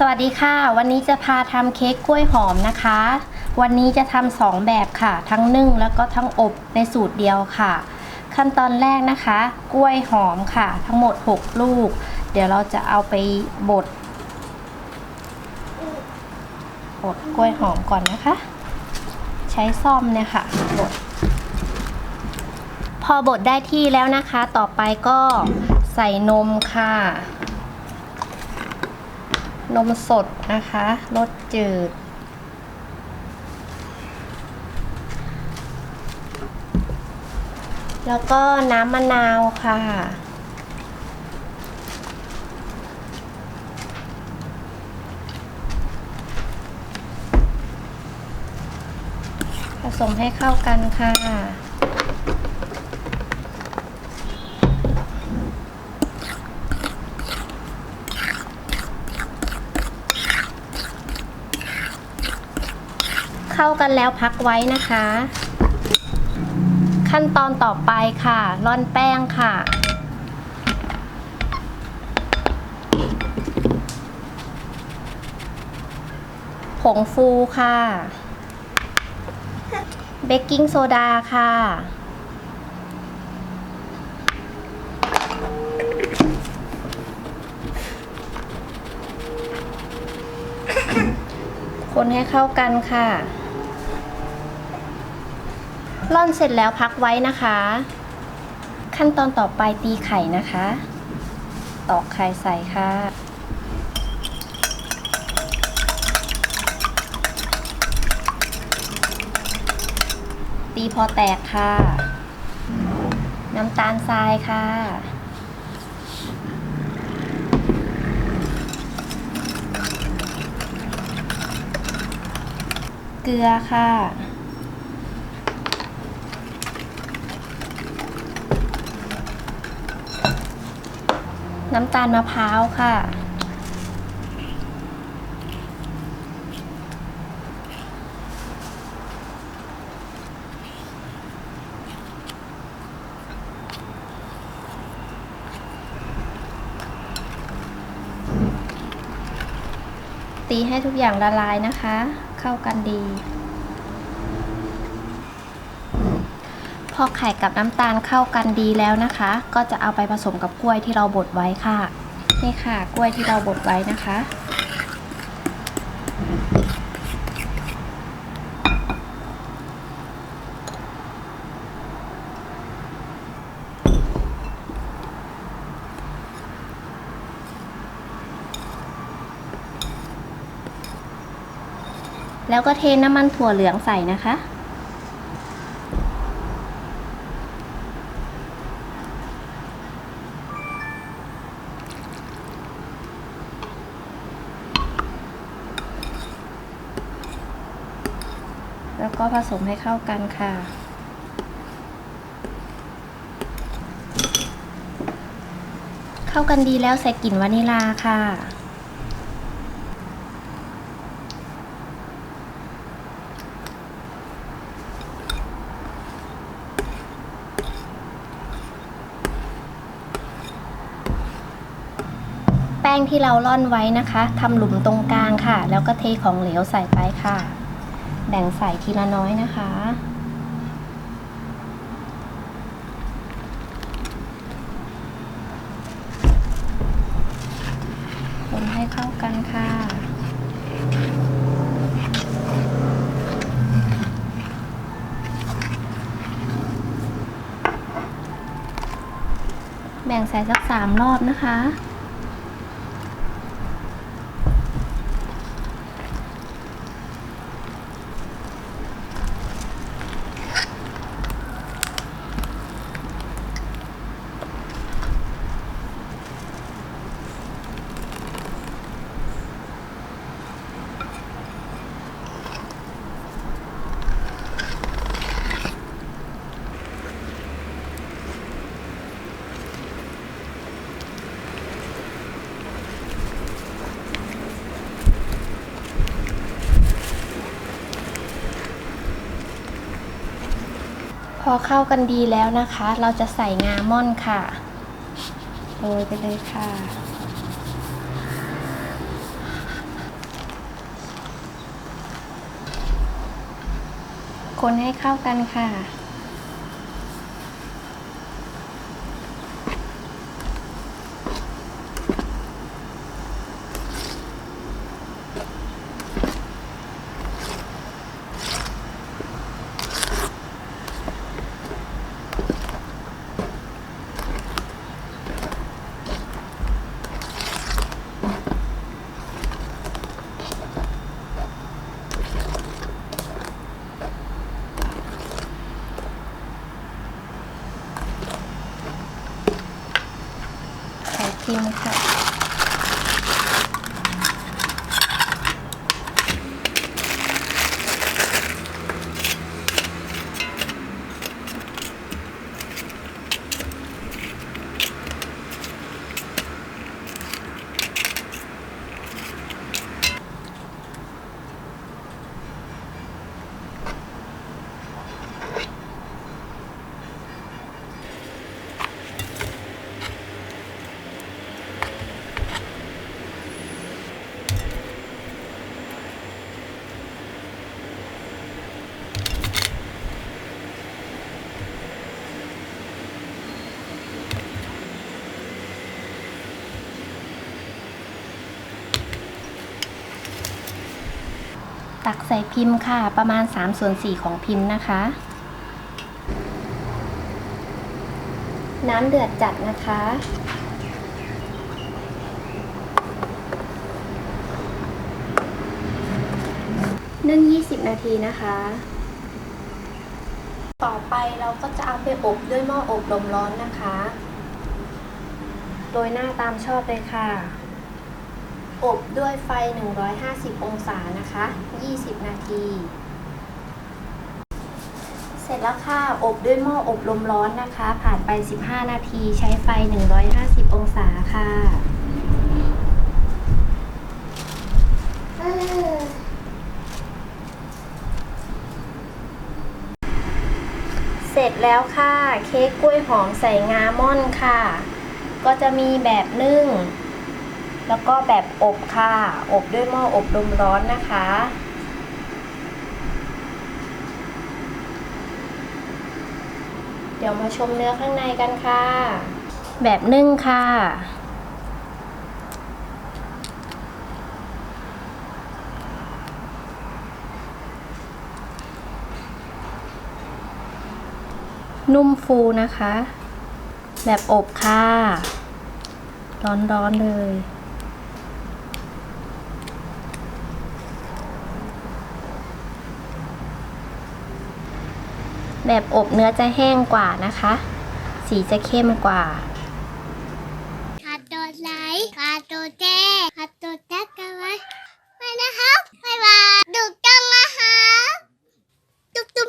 สวัสดีค่ะ วันนี้จะพาทำเค้กกล้วยหอมนะคะ วันนี้จะทำสองแบบค่ะ ทั้งนึ่งแล้วก็ทั้งอบในสูตรเดียวค่ะ ขั้นตอนแรกนะคะ กล้วยหอมค่ะ ทั้งหมด 6 ลูก เดี๋ยวเราจะเอาไปบดบดกล้วยหอมก่อนนะคะ ใช้ซ่อมเนี่ยค่ะบดพอบดได้ที่แล้วนะคะ ต่อไปก็ใส่นมค่ะ นมสดนะคะรสจืด แล้วก็น้ำมะนาวค่ะ ผสมให้เข้ากันค่ะ เข้ากันแล้วพักไว้นะคะ ขั้นตอนต่อไปค่ะ ร่อนแป้งค่ะ ผงฟูค่ะ เบกกิ้งโซดาค่ะคนให้เข้ากันค่ะ ร่อนเสร็จแล้วพักไว้นะคะ ขั้นตอนต่อไปตีไข่นะคะ ตอกไข่ใส่ค่ะตีพอแตกค่ะ น้ำตาลทรายค่ะ เกลือค่ะ น้ำตาลมะพร้าวค่ะ ตีให้ทุกอย่างละลายนะคะ เข้ากันดี อไข่กับน้ำตาลเข้ากันดีแล้วนะคะ ก็จะเอาไปผสมกับกล้วยที่เราบดไว้ค่ะ นี่ค่ะ กล้วยที่เราบดไว้นะคะ แล้วก็เทน้ำมันถั่วเหลืองใส่นะคะ แล้วก็ผสมให้เข้ากันค่ะ เข้ากันดีแล้วใส่กลิ่นวานิลาค่ะแป้งที่เราร่อนไว้นะคะ ทำหลุมตรงกลางค่ะ แล้วก็เทของเหลวใส่ไปค่ะ แบ่งใส่ทีละน้อยนะคะ คนให้เข้ากันค่ะแบ่งใส่สักสามรอบนะคะ พอเข้ากันดีแล้วนะคะ เราจะใส่งาม่อนค่ะโรยไปเลยค่ะ คนให้เข้ากันค่ะ ใส่ ตักใส่พิมพ์ค่ะ ประมาณ3ส่วน4ของพิมพ์นะคะ น้ำเดือดจัดนะคะ นึ่ง 20 นาทีนะคะ ต่อไปเราก็จะเอาไปอบด้วยหม้ออบลมร้อนนะคะ โดยหน้าตามชอบเลยค่ะ อบด้วยไฟ 150 องศานะคะ 20 นาที เสร็จแล้วค่ะ อบด้วยหม้ออบลมร้อนนะคะ ผ่านไป 15 นาทีใช้ไฟ 150 องศาค่ะเสร็จแล้วค่ะ เค้กกล้วยหอมใส่งาม่อนค่ะ ก็จะมีแบบนึ่ง แล้วก็แบบอบค่ะ อบด้วยหม้ออบลมร้อนนะคะ เดี๋ยวมาชมเนื้อข้างในกันค่ะ แบบนึ่งค่ะนุ่มฟูนะคะ แบบอบค่ะ ร้อนๆเลย แบบอบเนื้อจะแห้งกว่านะคะ สีจะเข้มกว่าคาโตไลคาโตเจคาโตจักกันไว้ไปนะครับบ๊ายบายดูจังนะคะตุ๊บตุ๊บ